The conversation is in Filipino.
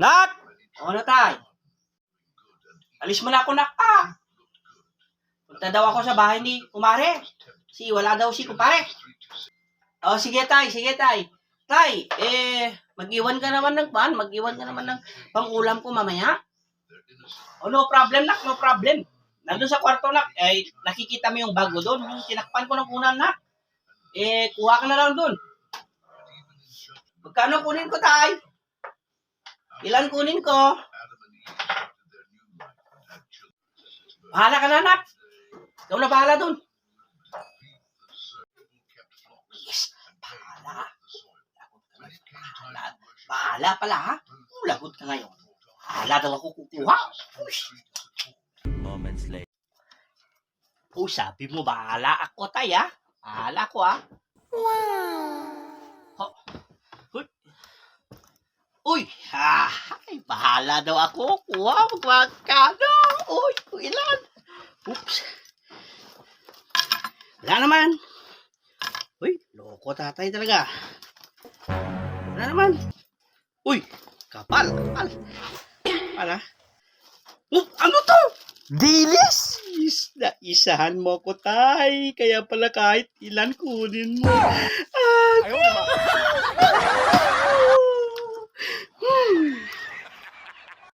Nak! O na tay? Alis mo na ako, nak, ah! Punta daw ako sa bahay ni kumare. Si, wala daw si kumare. O, sige, tay, sige, tay. Tay, eh, mag-iwan ka naman ng pan, mag-iwan ka naman ng pangulam ko mamaya. O, no problem, nak, no problem. Nandun sa kwarto, nak, eh, nakikita mo yung bago doon, yung tinakpan ko ng unan, nak. Eh, kuha ka na lang doon. Magkano kunin ko, tay? Ilan kunin ko? Bahala ka na, nak. Ikaw na bahala dun. Yes, bahala. Bahala. Bahala pala, ha? Lagot ka ngayon. Bahala daw ako kukuha. Moments later. Oh, sabi mo, bahala ako, tay, ha? Bahala ko, ha? Wow! Uy! Uy! Ay, bahala daw ako. Kuha, magmagkano. Uy, kung ilan. Oops. Wala naman. Uy, loko tatay talaga. Wala naman. Uy, kapal, kapal. Ha? Oh, ano to? Dilis! Is, naisahan mo ko, tay. Kaya pala kahit ilan kunin mo. Ah,